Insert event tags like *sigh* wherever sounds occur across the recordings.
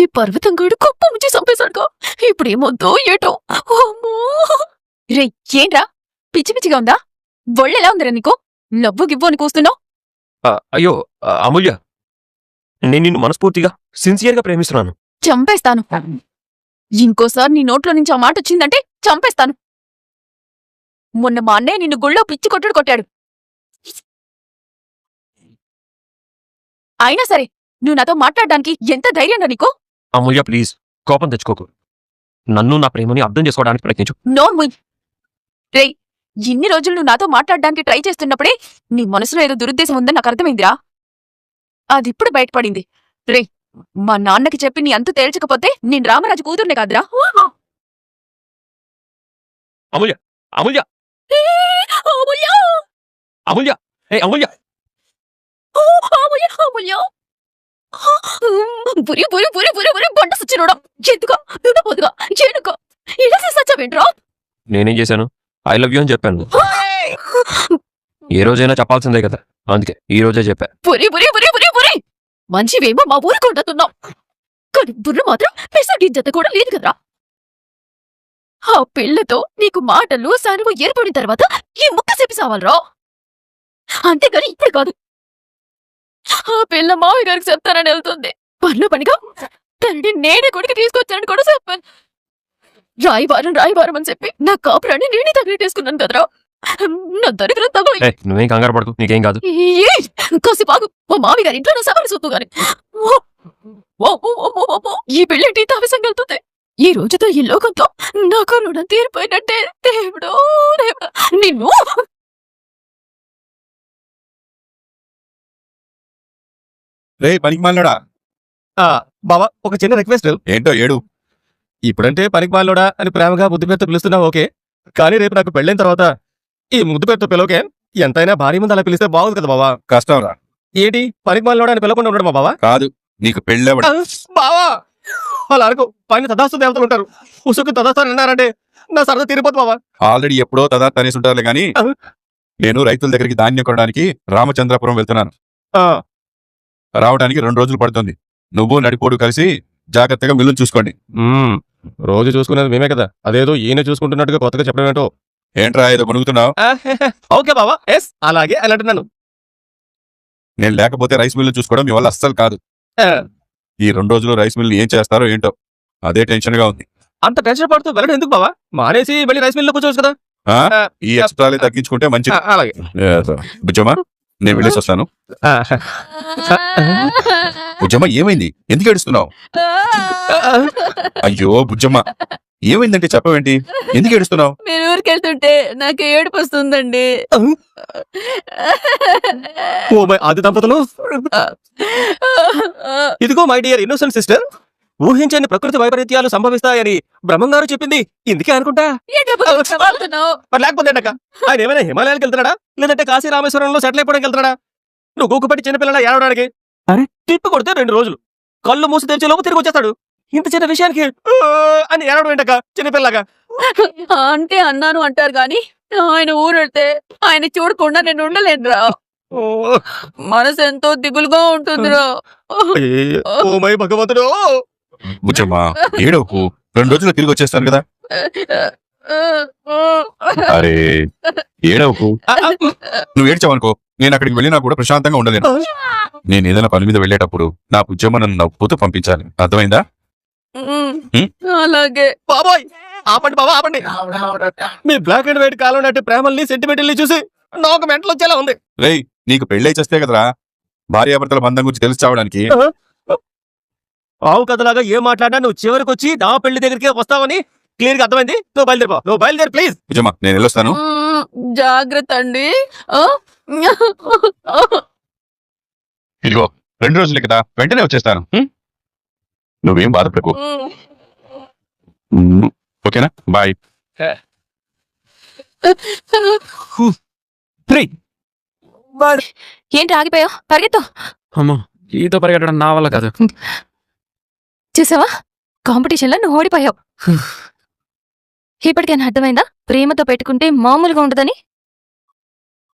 ఈ పర్వతం గడు కుప్ప ముంచి చంపేశాడుగా. ఇప్పుడు ఏమొద్దో ఏటో. అమ్మో రే ఏంట్రా? పిచ్చి పిచ్చిగా ఉందా? ఒళ్ళెలా ఉందిరా నీకు? లవ్వు గివ్వు అని కూస్తున్నావు. అయ్యో అమూల్య. నేను నిన్ను మనస్ఫూర్తిగా సిన్సియర్గా ప్రేమిస్తున్నాను. చంపేస్తాను. ఇంకోసారి నీ నోట్లో నుంచి ఆ మాట వచ్చిందంటే చంపేస్తాను. మొన్న మా అన్నయ్య నిన్ను గుళ్ళో పిచ్చి కొట్టుడు కొట్టాడు. అయినా సరే నువ్వు నాతో మాట్లాడడానికి ఎంత ధైర్యం నీకు? అమూల్య ప్లీజ్. కోపం తెచ్చుకోకు. నన్ను నా ప్రేమని అర్థం చేసుకోవడానికి ప్రయత్నించు. నోన్ ముయ్. రేయ్ ఇన్ని రోజులు నువ్వు నాతో మాట్లాడడానికి ట్రై చేస్తున్నప్పుడే నీ మనసులో ఏదో దురుద్దేశం ఉందని నాకు అర్థమైందిరా. అది ఇప్పుడు బయటపడింది. రే మా నాన్నకి చెప్పి నీ అంతు తేల్చకపోతే నేను రామరాజు కూతుర్నే కాదురా. అమూల్య అమూల్య. అమూల్య! అమూల్య ఏ అమూల్య అమూల్య, అమూల్య! బురి బురి బురి బురి బురి బండ సచ్చినోడా ఎందుకో దున్నపోదుగా ఎందుకో ఇలా సచ్చవేంట్రా నేనేం చేశాను? ఐ లవ్ యూ అని చెప్పాను. ఏ రోజైనా చెప్పాల్సిందే కదా. అందుకే ఈ రోజే చెప్పా. బురి బురి బురి బురి బురి. మంచివేమో మా ఊరు కొంటున్నాం కానీ బుర్ర మాత్రం పెసగింజత కూడా లేదు కదరా. ఆ పిల్లతో నీకు మాటలు సనువు ఏర్పడిన తర్వాత ఈ ముక్క చెప్పి సావాలరా. అంతేగాని ఇప్పుడు కాదు. ఆ పిల్ల మావి గారికి చెప్తానని వెళ్తుంది. పనిలో పనిగా? తనని నేనే కొడుకు తీసుకొచ్చానని కూడా చెప్పాను. రాయివారం రాయివారం అని చెప్పి నా కాపురాన్ని నేనే తగిలేటేసుకున్నాను కదరా. నా దరిద్రం తగులు. నువ్వేం కంగారు పడకు నీకేం కాదు. ఏయ్! కాసేపాగు మా మామి గారి ఇంట్లో సవాలు సొత్తు గాని. ఓ! ఓ, ఓ, ఓ, ఓ, ఓ, ఓ! ఈ పెళ్ళేంటి తావేసం వెళ్తుంది? ఈ రోజుతో ఈ లోకంతో నాకు రుణం తీరిపోయినట్టే. దేవుడు దేవుడు. నిన్ను రే పనికి మాలినోడా? బావా ఒక చిన్న రిక్వెస్ట్. ఏంటో ఏడు? ఇప్పుడంటే పనికి మాలోడా అని ప్రేమగా ముద్దు పేరుతో పిలుస్తున్నావు ఓకే. కానీ రేపు నాకు పెళ్ళైన తర్వాత ఈ ముద్దు పేరుతో పిలవకే ఎంతైనా భారీ ముందు అలా పిలిస్తే బాగుంది కదా బావా. కష్టం రా. ఏంటి? పనికి మాలోడా అని పిలవకుండా ఉండడం బావా? కాదు నీకు పెళ్ళెవడ? బావా! అలా అనుకో పైన తదాస్తు దేవతలు ఉంటారు. ఉసుకు తదాస్తు అన్నారంటే నా సరదా తీరిపోతుంది బావా. ఆల్రెడీ ఎప్పుడో తదార్త అనేసి ఉంటారులే గాని అహ్. నేను రైతుల దగ్గరికి ధాన్యం కొనడానికి రామచంద్రపురం వెళ్తున్నాను. ఆ, రావడానికి రెండు రోజులు పడుతుంది. నువ్వు నడిపోడు కలిసి జాగ్రత్తగా మిల్లును చూసుకోండి. రోజు చూసుకునేది మేమే కదా. అదేదో ఈయన చూసుకుంటున్నట్టుగా కొత్తగా చెప్పడం ఏంటో? ఏంట్రా ఏదో మునుగుతున్నావు? ఓకే బావా. ఎస్ అలాగే అని అంటున్నాను నేను లేకపోతే రైస్ మిల్లు చూసుకోవడం మీ వల్ల అస్సలు కాదు. ఈ రెండు రోజులు రైస్ మిల్లు ఏం చేస్తారో ఏంటో? అదే టెన్షన్గా ఉంది. అంత టెన్షన్ పడుతూ వెళ్ళడం ఎందుకు బావా? మానేసి వెళ్ళి రైస్ మిల్లో కూర్చోవచ్చు కదా. ఈ ఎక్స్ట్రాలే తగ్గించుకుంటే ఆ, మంచిది. అలాగే. నేను వెళ్ళేసి వస్తాను. బుజ్జమ్మ ఏమైంది? ఎందుకు ఏడుస్తున్నావు? అయ్యో బుజ్జమ్మ ఏమైందంటే చెప్పవేంటి? ఎందుకు ఏడుస్తున్నావు? మీరు ఊరికి వెళ్తుంటే నాకు ఏడుపు వస్తుందండి. ఓ మై ఆది దంపతులు. ఇదిగో మై డియర్ ఇన్నోసెంట్ సిస్టర్. ఊహించని ప్రకృతి వైపరీత్యాలు సంభవిస్తాయని బ్రహ్మంగారు చెప్పింది. ఇందుకే అనుకుంటా? మరి లేకపోతే? ఆయన ఏమైనా హిమాలయాలకు వెళ్తున్నాడా? లేదంటే కాశీ రామేశ్వరంలో సెటిల్ అయిపోవడానికి వెళ్తున్నాడా? నువ్వు గూకుపట్టి చిన్నపిల్లడా ఏడవడానికి. అరే! టిప్పు కొడితే రెండు రోజులు. కళ్ళు మూసి తెరిచే లోపు తిరిగి వచ్చేస్తాడు. ఇంత చిన్న విషయానికి అని ఏడవడం ఏంటక్క? చిన్నపిల్లగా అంటే అన్నాను అంటారు గాని ఆయన ఊరెళ్తే ఆయన చూడకుండా నేను ఉండలేనురా. ఓ, మనసు ఎంతో దిగులుగా ఉంటుందిరా. ఓ మై భగవంతుడు! బుజ్జమ్మ ఏడవకు. రెండు రోజులు తిరిగి వచ్చేస్తాను కదా. అరే ఏడవకు. నువ్వు ఏడ్చావనుకో నేను అక్కడికి వెళ్ళినా కూడా ప్రశాంతంగా ఉండలేను. నేను ఏదైనా పని మీద వెళ్ళేటప్పుడు నా బుజ్జమ్మ నన్ను నవ్వుతూ పంపించాలి. అర్థమైందా? అలాగే. బాబోయ్! ఆపండి బాబా ఆపండి. మీ బ్లాక్ అండ్ వైట్ కాలం నాటి ప్రేమల్ని సెంటిమెంటల్ని చూసి నాకు మెంటలు వచ్చేలా ఉంది. రేయ్ నీకు పెళ్ళై చేస్తే కదరా. భార్యాభర్తల బంధం గురించి తెలిసి చావడానికి. ఆవు కథలాగా ఏం మాట్లాడినా నువ్వు చివరికి వచ్చి నా పెళ్ళి దగ్గరికి వస్తావని క్లియర్గా అర్థమైంది. నువ్వు బయలుదేరిపో నువ్వు బయలుదేరి ప్లీజ్ బుజ్జమ్మ నేను వెళ్ళొస్తాను. జాగ్రత్త అండి. ఆ? ఇదిగో రెండు రోజులే కదా వెంటనే వచ్చేస్తాను? నువ్వేం బాధపడకు. ఓకేనా? బాయ్. ఏంటి ఆగిపోయావు? పరిగెత్తు. అమ్మో ఈతో పరిగెట్టడం నా వల్ల కాదు. చూసావా? కాంపిటీషన్లో నువ్వు ఓడిపోయావు. ఇప్పటికైనా అర్థమైందా? ప్రేమతో పెట్టుకుంటే మామూలుగా ఉండదని?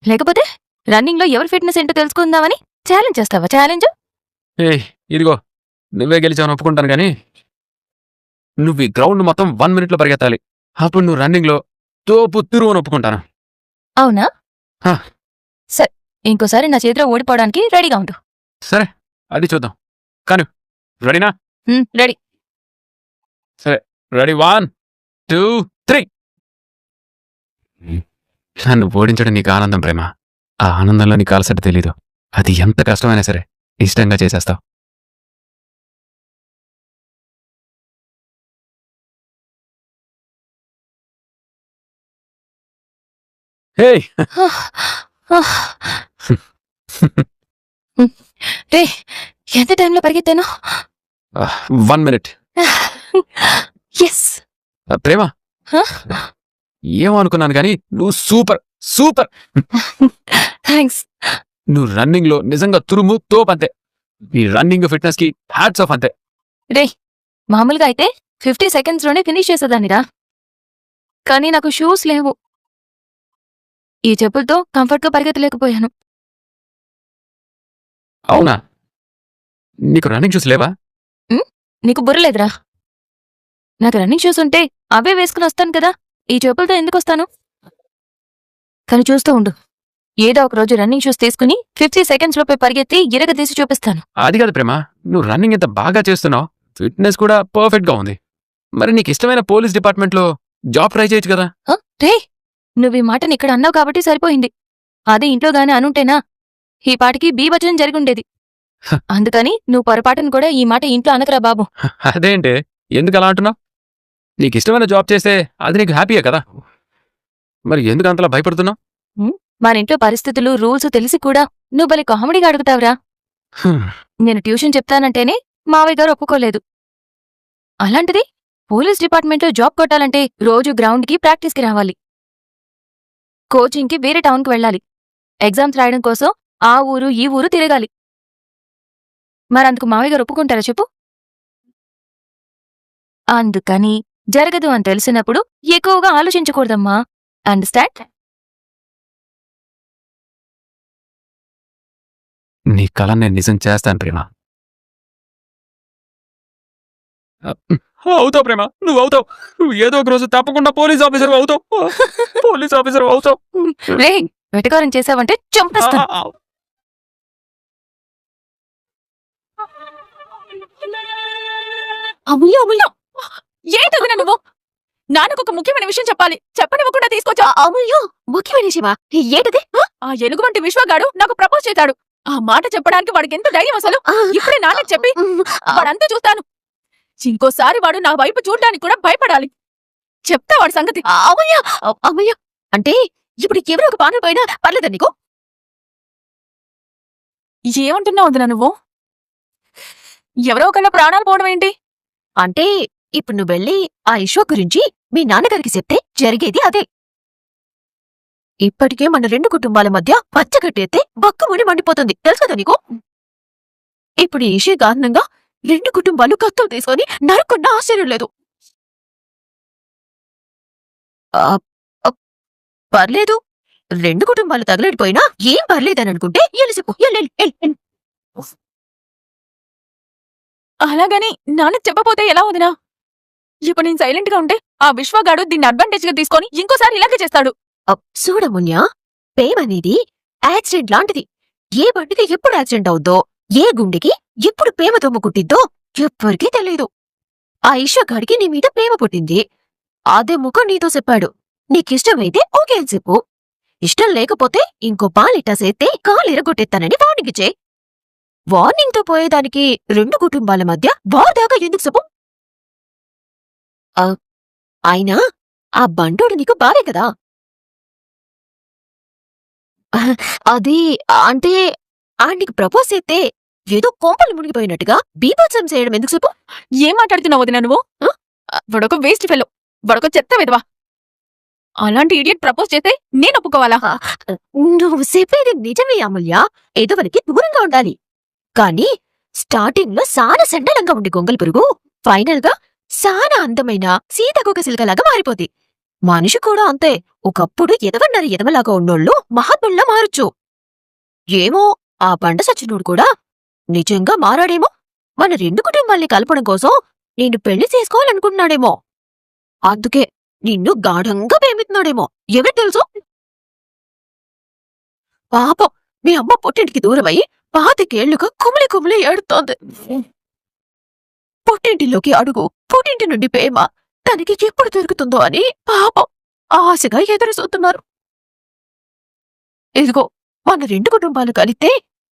లేకపోతే రన్నింగ్లో ఎవరి ఫిట్నెస్ ఏంటో తెలుసుకుందామని ఛాలెంజ్ చేస్తావా? ఛాలెంజ్? ఏయ్ ఇదిగో నువ్వే గెలిచావని ఒప్పుకుంటాను కానీ నువ్వు ఈ గ్రౌండ్ మొత్తం వన్ మినిట్లో పరిగెత్తాలి. అప్పుడు నువ్వు రన్నింగ్లో తోపు తిరుగు అని ఒప్పుకుంటాను. అవునా? హా. సరే ఇంకోసారి నా చేతిలో ఓడిపోవడానికి రెడీగా ఉండు. సరే అది చూద్దాం. కానీ రెడీనా? హ్మ్, ready. Ready one two three. నన్ను ఓడించడం నీకు ఆనందం ప్రేమ. ఆ ఆనందంలో నీకు అలసట తెలీదు. అది ఎంత కష్టమైనా సరే ఇష్టంగా చేసేస్తావు. హే! రే ఎంత టైంలో పరిగెత్తాను? One minute. *laughs* Yes Prema. Huh? ఏమో అనుకున్నాను కానీ నువ్వు సూపర్ సూపర్. *laughs* థ్యాంక్స్ నువ్వు రన్నింగ్లో నిజంగా తురుము తోపు అంతే. రన్నింగ్ ఫిట్నెస్కి హ్యాట్స్ ఆఫ్ అంతే. రే మామూలుగా అయితే ఫిఫ్టీ సెకండ్స్లోనే ఫినిష్ చేసేదానిరా కానీ నాకు షూస్ లేవు. ఈ చెప్పులతో కంఫర్ట్గా పరిగెత్తలేకపోయాను. అవునా? నీకు రన్నింగ్ షూస్ లేవా? నీకు బుర్రలేదురా నాకు రన్నింగ్ షూస్ ఉంటే అవే వేసుకుని వస్తాను కదా. ఈ చెప్పులతో ఎందుకు వస్తాను? కానీ చూస్తూ ఉండు. ఏదో ఒక రోజు రన్నింగ్ షూస్ తీసుకుని ఫిఫ్టీ సెకండ్స్ లోపే పరిగెత్తి ఇరగ తీసి చూపిస్తాను. అది కాదు ప్రేమ. నువ్వు రన్నింగ్ ఎంత బాగా చేస్తున్నావు? ఫిట్నెస్ కూడా పర్ఫెక్ట్గా ఉంది. మరి నీకు ఇష్టమైన పోలీస్ డిపార్ట్మెంట్లో జాబ్ ట్రై చేయొచ్చు కదా. రే! నువ్వు ఈ మాటని ఇక్కడ అన్నావు కాబట్టి సరిపోయింది. అదే ఇంట్లో గాని అనుంటేనా? ఈ పాటికి బీభజనం జరిగుండేది హ. అందుకని నువ్వు పొరపాటును కూడా ఈ మాట ఇంట్లో అనకరా బాబు. అదేంటి? ఎందుకు అలా అంటున్నావు? నీకు ఇష్టమైన జాబ్ చేస్తే అది నీకు హ్యాపీయే కదా? మరి ఎందుకు అంతలా భయపడుతున్నావు? మన ఇంట్లో పరిస్థితులు రూల్స్ తెలిసి కూడా నువ్వు భలే కామెడీగా అడుగుతావురా. నేను ట్యూషన్ చెప్తానంటేనే మావయ్య గారు ఒప్పుకోలేదు. అలాంటిది పోలీస్ డిపార్ట్మెంట్లో జాబ్ కొట్టాలంటే రోజు గ్రౌండ్కి ప్రాక్టీస్కి రావాలి. కోచింగ్కి వేరే టౌన్కి వెళ్ళాలి. ఎగ్జామ్స్ రాయడం కోసం ఆ ఊరు ఈ ఊరు తిరగాలి. మరందుకు మావయ్య గారు ఒప్పుకుంటారా చెప్పు? అందుకని జరగదు అని తెలిసినప్పుడు ఎక్కువగా ఆలోచించకూడదమ్మా. అండర్స్టాండ్ నీ కళ నేను నిజం చేస్తాను ప్రేమ. అవుతావు ప్రేమ. నువ్వు అవుతావు. నువ్వు ఏదో ఒక రోజు తప్పకుండా పోలీస్ ఆఫీసర్ అవుతావు. *laughs* పోలీస్ ఆఫీసర్ అవుతావు. రే వెటకారం చేసావంటే చంపేస్తాను. అముల్య అముల్య ఏంటది నువ్వు? నాన్నకు ఒక ముఖ్యమైన విషయం చెప్పాలి. చెప్పనివ్వకుండా తీసుకొచ్చా? అముల్య ముఖ్యమైన విషయమా? ఏంటది? ఆ ఎలుగు వంటి విశ్వగాడు నాకు ప్రపోజ్ చేశాడు. ఆ మాట చెప్పడానికి వాడికి ఎంత ధైర్యం అసలు? ఇప్పుడే నాన్నకి చెప్పి వాడంతా చూస్తాను. ఇంకోసారి వాడు నా వైపు చూడడానికి కూడా భయపడాలి. చెప్తా వాడి సంగతి. అంటే ఇప్పుడు ఎవరో ఒక పాన పోయినా పర్లేదా నీకు? ఏమంటున్నావు వదినా నువ్వు? ఎవరో ఒకళ్ళ ప్రాణాలు పోవడం ఏంటి? అంటే ఇప్పుడు నువ్వు వెళ్ళి ఆ ఇష్యూ గురించి మీ నాన్నగారికి చెప్తే జరిగేది అదే. ఇప్పటికే మన రెండు కుటుంబాల మధ్య పచ్చగట్టేస్తే బక్కముని మండిపోతుంది. తెలుసు కదా నీకు? ఇప్పుడు ఈ ఇష్యూ కారణంగా రెండు కుటుంబాలు కత్తులు తీసుకొని నరుకున్న ఆశ్చర్యం లేదు. పర్లేదు. రెండు కుటుంబాలు తగలడిపోయినా ఏం పర్లేదని అనుకుంటే ఎలిసిపో అలాగని నాన్న చెప్పపోతే ఎలా వదినా? ఇప్పుడు నేను సైలెంట్గా ఉంటే ఆ విశ్వగాడు దీన్ని అడ్వాంటేజ్గా తీసుకొని ఇంకోసారి ఇలాగే చేస్తాడు. చూడమున్యా ప్రేమ అనేది యాక్సిడెంట్ లాంటిది. ఏ బండికి ఎప్పుడు యాక్సిడెంట్ అవుద్దో ఏ గుండెకి ఎప్పుడు ప్రేమ తొమ్ము కుట్టిద్దో ఎవ్వరికీ తెలియదు ఆ ఈశ్వగాడికి నీ మీద ప్రేమ పుట్టింది. అదే ముఖం నీతో చెప్పాడు. నీకిష్టమైతే ఓకే అని చెప్పు. ఇష్టం లేకపోతే ఇంకో పాలిటా సేస్తే కాలు ఎరగొట్టేస్తానని వార్నింగ్ చేయి వార్నింగ్తో పోయేదానికి రెండు కుటుంబాల మధ్య వార్ దాకా ఎందుకు ఆ, అయినా ఆ బండోడు నీకు బావే కదా? అది అంటే ఆడికి ప్రపోజ్ చేస్తే ఏదో కోంపలు మునిగిపోయినట్టుగా బీభత్సం చేయడం ఎందుకు చెప్పు? ఏం మాట్లాడుతున్నావు వదిన నువ్వు? వాడొక వేస్ట్ ఫెలో. వాడొక చెత్త విధవా. అలాంటి ఇడియట్ ప్రపోజ్ చేస్తే నేను ఒప్పుకోవాలా? నువ్వు చెప్పేది నిజమే అమూల్య. ఎదువరికి దూరంగా ఉండాలి. కానీ స్టార్టింగ్లో సానా సండలంగా ఉండి గొంగలి పురుగు ఫైనల్గా సానా అందమైన సీతకొక సిల్కలాగా మారిపోద్ది. మనిషి కూడా అంతే. ఒకప్పుడు ఎదవన్నారు ఎదవలాగా ఉన్నోళ్ళు మహాత్ముల్లా మారొచ్చు. ఏమో ఆ పండ సచ్చినోడు కూడా నిజంగా మారాడేమో. మన రెండు కుటుంబాల్ని కలపడం కోసం నిన్ను పెళ్ళి చేసుకోవాలనుకుంటున్నాడేమో. అందుకే నిన్ను గాఢంగా ప్రేమిస్తున్నాడేమో. ఎవరికి తెలుసు? పాపం. మీ అమ్మ పుట్టింటికి దూరమై పాతికేళ్ళుగా కుమిలి కుమిలి ఏడుతోంది. పుట్టింటిలోకి అడుగు పుట్టింటి నుండి ప్రేమ తనకి ఎప్పుడు దొరుకుతుందో అని పాపం ఆశగా ఎదురు చూస్తున్నారు ఇదిగో మన రెండు కుటుంబాలు కలిస్తే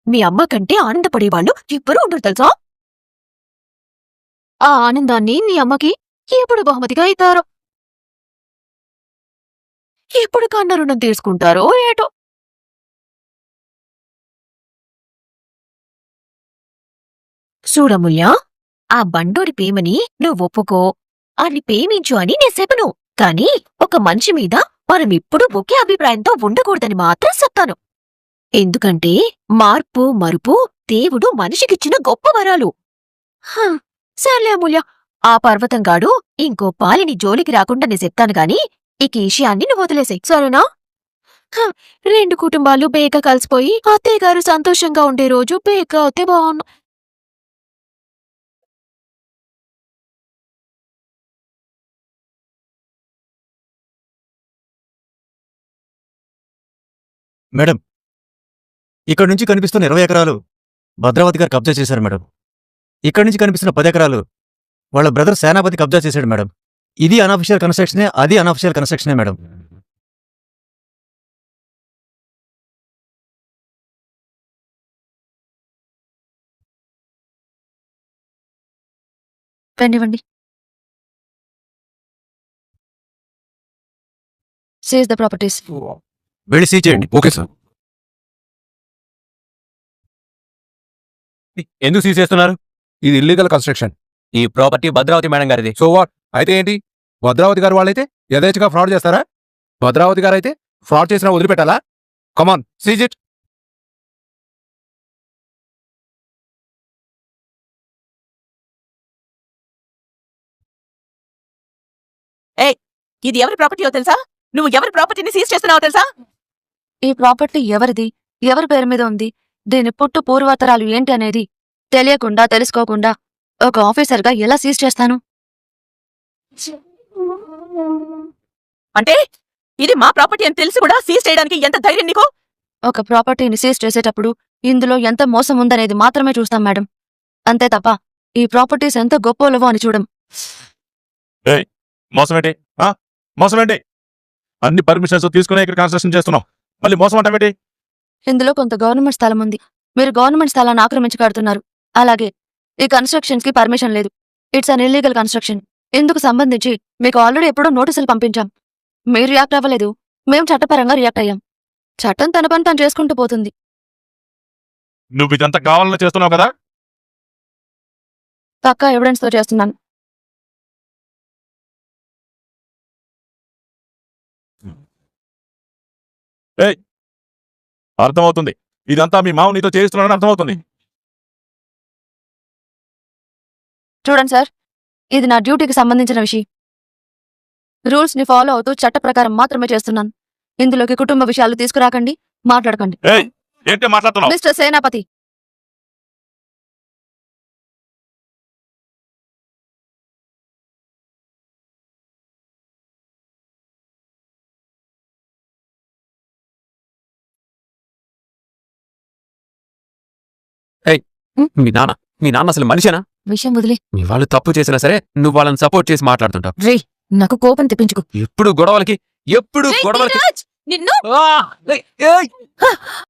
మీ అమ్మ కంటే ఆనందపడేవాళ్ళు ఎవ్వరూ ఉండరు తెలుసా? ఆ ఆనందాన్ని మీ అమ్మకి ఎప్పుడు బహుమతిగా ఇస్తారో? ఎప్పుడు కన్న రుణం తీసుకుంటారో ఏటో? చూడముల్యా ఆ బండోడి ప్రేమని నువ్వు ఒప్పుకో. అని ప్రేమించు అని నేను చెప్పను. కాని ఒక మనిషి మీద మనం ఇప్పుడు ఒకే అభిప్రాయంతో ఉండకూడదని మాత్రం చెప్తాను. ఎందుకంటే మార్పు మరుపు దేవుడు మనిషికిచ్చిన గొప్ప వరాలు. హ, సర్లే అమూల్య ఆ పర్వతంగాడు ఇంకో పాలిని జోలికి రాకుండా నేను చెప్తాను గాని ఇక ఈ విషయాన్ని నువ్వు వదిలేసాయి సరేనా? హ, రెండు కుటుంబాలు బేక కలిసిపోయి అత్తయ్య గారు సంతోషంగా ఉండే రోజు బేక అవుతే బాగున్నా మేడం ఇక్కడ నుంచి కనిపిస్తున్న ఇరవై ఎకరాలు భద్రావతి గారు కబ్జా చేశారు మేడం. ఇక్కడ నుంచి కనిపిస్తున్న పది ఎకరాలు వాళ్ళ బ్రదర్ సేనాపతి కబ్జా చేశాడు మేడం. ఇది అనఫిషియల్ కన్స్ట్రక్షనే అది అనఫిషియల్ కన్స్ట్రక్షనే మేడం. పెన్నివ్వండి సేజ్ ద ప్రాపర్టీస్ వెళ్ళి సీ చేయండి. Okay sir. ఎందుకు సీజ్ చేస్తున్నారు? ఇది ఇల్లీగల్ కన్స్ట్రక్షన్ ఈ ప్రాపర్టీ భద్రావతి మేడం గారిది. సో వాట్ అయితే ఏంటి? భద్రావతి గారు వాళ్ళైతే యథేచ్ఛగా ఫ్రాడ్ చేస్తారా? భద్రావతి గారు అయితే ఫ్రాడ్ చేసినా వదిలిపెట్టాలా? కమాన్ సీజ్ ఇట్ ఇది ఎవరి ప్రాపర్టీయో తెలుసా? నువ్వు ఎవరి ప్రాపర్టీని సీజ్ చేస్తున్నావో తెలుసా? ఈ ప్రాపర్టీ ఎవరిది? ఎవరి పేరు మీద ఉంది? దీని పుట్టు పూర్వతరాలు ఏంటి అనేది తెలియకుండా తెలుసుకోకుండా ఒక ఆఫీసర్గా ఎలా సీజ్ చేస్తాను? అంటే ఇది మా ప్రాపర్టీ అని తెలిసి కూడా సీజ్ చేయడానికి ఎంత ధైర్యం నీకు? ఒక ప్రాపర్టీని సీజ్ చేసేటప్పుడు ఇందులో ఎంత మోసం ఉందనేది మాత్రమే చూస్తాం మేడం. అంతే తప్ప ఈ ప్రాపర్టీస్ ఎంత గొప్పలవో అని చూడం. మోసం ఏంటి ఆ? మోసం ఏంటి అన్ని పర్మిషన్స్ తీసుకునే ఇక్కడ కన్స్ట్రక్షన్ చేస్తున్నాం మళ్ళీ మోసం అంటావేంటి ఇందులో కొంత గవర్నమెంట్ స్థలం ఉంది. మీరు గవర్నమెంట్ స్థలాన్ని ఆక్రమించి కడుతున్నారు అలాగే ఈ కన్స్ట్రక్షన్స్కి పర్మిషన్ లేదు. It's an illegal construction. ఇందుకు సంబంధించి మీకు ఆల్రెడీ ఎప్పుడో నోటీసులు పంపించాం. మీరు రియాక్ట్ అవ్వలేదు. మేము చట్టపరంగా రియాక్ట్ అయ్యాం. చట్టం తన పని తను చేసుకుంటూ పోతుంది. నువ్వు ఇదంతా కావాలని చేస్తున్నావు కదా? పక్కా ఎవిడెన్స్తో చేస్తున్నాను. అర్థమవుతుంది. ఇదంతా మీ మామ నీతో చేయిస్తున్నాడని అర్థమవుతుంది. చూడండి సార్ ఇది నా డ్యూటీకి సంబంధించిన విషయం. రూల్స్ని ఫాలో అవుతూ చట్ట ప్రకారం మాత్రమే చేస్తున్నాను. ఇందులోకి కుటుంబ విషయాలు తీసుకురాకండి మాట్లాడకండి. ఏయ్ ఏంటి మాట్లాడుతున్నావు? మిస్టర్ సేనాపతి మీ నాన్న మీ నాన్న అసలు మనిషేనా? విషయం వదిలే. మీ వాళ్ళు తప్పు చేసినా సరే నువ్వు వాళ్ళని సపోర్ట్ చేసి మాట్లాడుతుంటావు. రే నాకు కోపం తెప్పించుకో. ఎప్పుడు గొడవలకి ఎప్పుడు గొడవలకి. నిన్ను!